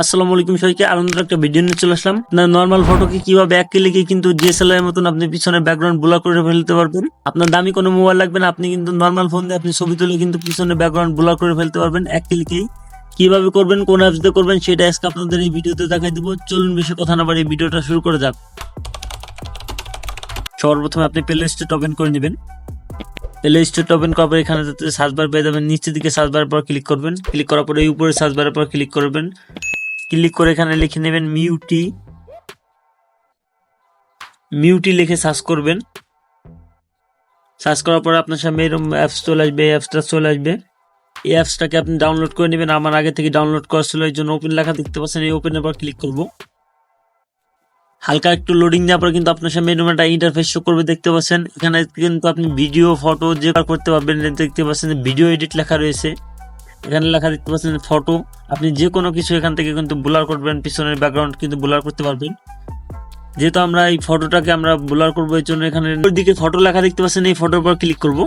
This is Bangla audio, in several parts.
আসসালামু আলাইকুম সবাইকে আনন্দের একটা ভিডিও নিয়ে চলে আসলাম। আপনার নর্মাল ফটোকে কীভাবে এক ক্লিকে কিন্তু ডিএসএলআর এর মতন আপনি পিছনে ব্যাকগ্রাউন্ড ব্লার করে ফেলতে পারবেন। আপনার দামি কোনো মোবাইল লাগবে না, আপনি কিন্তু নর্মাল ফোন দিয়ে আপনি ছবি তুলে কিন্তু পিছনে ব্যাকগ্রাউন্ড ব্লার করে ফেলতে পারবেন এক ক্লিকেই কীভাবে করবেন, কোন অ্যাপস দিয়ে করবেন, সেটা আজকে আপনাদের এই ভিডিওতে দেখাই দিব। চলুন বেশি কথা না বাড়ি ভিডিওটা শুরু করে যাক। সর্বপ্রথমে আপনি প্লে স্টোর ওপেন করে নেবেন। প্লে স্টোর ওপেন করার পর এখানে সার্চ বার পেয়ে যাবেন, নিচের দিকে সার্চ বার পর ক্লিক করবেন। ক্লিক করার পরে উপরে সার্চ বারের পর ক্লিক করবেন। ক্লিক করে এখানে লিখে নেবেন মিউটি। মিউটি লিখে সার্চ করবেন। সার্চ করার পর আপনার সামনে এরকম অ্যাপস চলে আসবে, এই অ্যাপসটা চলে আসবে। এই অ্যাপসটাকে আপনি ডাউনলোড করে নেবেন। আমার আগে থেকে ডাউনলোড করা ছিল, এই জন্য ওপেন লেখা দেখতে পাচ্ছেন। এই ওপেনের পর ক্লিক করব। হালকা একটু লোডিং দেওয়ার পর কিন্তু আপনার সামনে এরকম একটা ইন্টারফেস শো করবে দেখতে পাচ্ছেন। এখানে কিন্তু আপনি ভিডিও ফটো যে করতে পারবেন, দেখতে পাচ্ছেন ভিডিও এডিট লেখা রয়েছে। এখানে লেখা দেখতে পাচ্ছেন ফটো। আপনি যে কোনো কিছু এখান থেকে কিন্তু ব্লার করবেন, পিছনের ব্যাকগ্রাউন্ড কিন্তু ব্লার করতে পারবেন। যেহেতু আমরা এই ফটোটাকে আমরা ব্লার করব, এই জন্য এখানে দিকে ফটো লেখা দেখতে পাচ্ছেন, এই ফটোর উপর ক্লিক করব।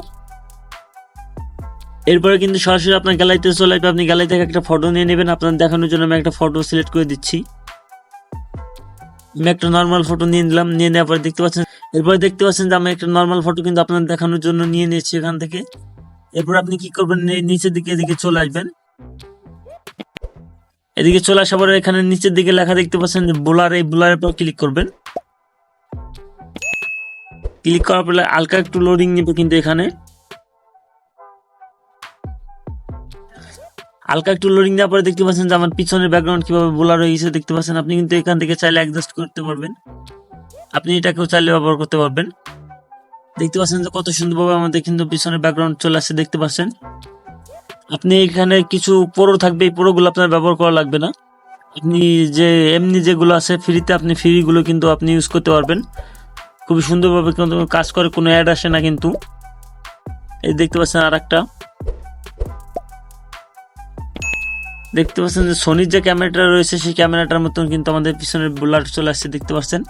এরপরে কিন্তু সরাসরি আপনার গ্যালারিতে চলে আসবে, আপনি গ্যালারি থেকে একটা ফটো নিয়ে নেবেন। আপনার দেখানোর জন্য আমি একটা ফটো সিলেক্ট করে দিচ্ছি। আমি একটা নর্মাল ফটো নিয়ে নিলাম, নিয়ে নেওয়ার পরে দেখতে পাচ্ছেন, এরপরে দেখতে পাচ্ছেন যে আমি একটা নর্মাল ফটো কিন্তু আপনার দেখানোর জন্য নিয়ে নিয়েছি এখান থেকে। এরপর আপনি কি করবেন? নিচের দিকে, এদিকে চলে আসবেন। এদিকে চলে আসার পরে এখানে নিচের দিকে লেখা দেখতে পাচ্ছেন বোলার, এই বোলারের পর ক্লিক করবেন। ক্লিক করার পরে হালকা একটু লোডিং নেবে কিন্তু এখানে। হালকা একটু লোডিং দেওয়ার পরে দেখতে পাচ্ছেন যে আমার পিছনের ব্যাকগ্রাউন্ড কীভাবে বোলার হয়ে গেছে দেখতে পাচ্ছেন। আপনি কিন্তু এখান থেকে চাইলে অ্যাডজাস্ট করতে পারবেন। আপনি এটাকেও চাইলে ব্যবহার করতে পারবেন। দেখতে পাচ্ছেন যে কত সুন্দরভাবে আমাদের কিন্তু পিছনে ব্যাকগ্রাউন্ড চলে আসছে, দেখতে পাচ্ছেন? আপনি এখানে কিছু প্রো থাকবে, এই প্রোগুলো আপনার ব্যবহার করা লাগবে না। আপনি যে, এমনি যেগুলো আছে ফ্রিতে আপনি ফ্রিগুলো কিন্তু আপনি ইউজ করতে পারবেন। খুবই সুন্দরভাবে কিন্তু কাজ করে, কোনো অ্যাড আসে না কিন্তু। এই দেখতে পাচ্ছেন আর একটা দেখতে পাচ্ছেন যে সোনির যে ক্যামেরাটা রয়েছে, সেই ক্যামেরাটার মতন কিন্তু আমাদের পিছনের বোলার চলে আসছে, দেখতে পাচ্ছেন?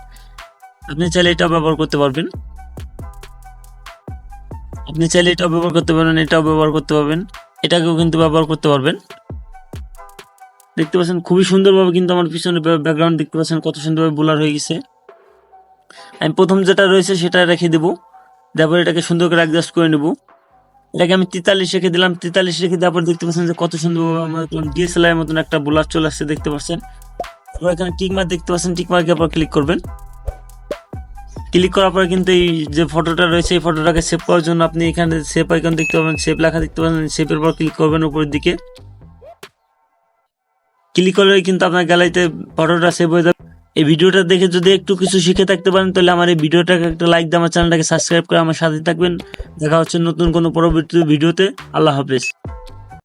আপনি চাইলে এটাও ব্যবহার করতে পারবেন। আপনি চাইলে এটাও ব্যবহার করতে পারবেন এটাও ব্যবহার করতে পারবেন, এটাকেও কিন্তু ব্যবহার করতে পারবেন। দেখতে পাচ্ছেন, খুবই সুন্দরভাবে কিন্তু আমার পিছনে ব্যাকগ্রাউন্ড দেখতে পাচ্ছেন, কত সুন্দরভাবে বোলার হয়ে গেছে। আমি প্রথম যেটা রয়েছে সেটা রেখে দেবো, তারপর এটাকে সুন্দর করে অ্যাডজাস্ট করে নেব। এটাকে আমি তেতাল্লিশ রেখে দিলাম, তেতাল্লিশ রেখে দেওয়ার পর দেখতে পাচ্ছেন যে কত সুন্দরভাবে আমার ডিএসএলআর মতন একটা বোলার চলে আসছে, দেখতে পাচ্ছেন। এখানে টিকমার্ক দেখতে পাচ্ছেন টিকমার্কের পর ক্লিক করবেন। ক্লিক করার পরে কিন্তু এই যে ফটোটা রয়েছে, এই ফটোটাকে সেভ করার জন্য আপনি এখানে সেভ আইকন দেখতে পাবেন সেভ লেখা দেখতে পাবেন সেভের পর ক্লিক করবেন উপরের দিকে। ক্লিক করলে কিন্তু আপনার গ্যালারিতে ফটোটা সেভ হয়ে যাবে। এই ভিডিওটা দেখে যদি একটু কিছু শিখে থাকতে পারেন, তাহলে আমার এই ভিডিওটাকে একটা লাইক দিয়ে আমার চ্যানেলটাকে সাবস্ক্রাইব করে আমার সাথে থাকবেন। দেখা হচ্ছে নতুন কোনো পরবর্তী ভিডিওতে। আল্লাহ হাফেজ।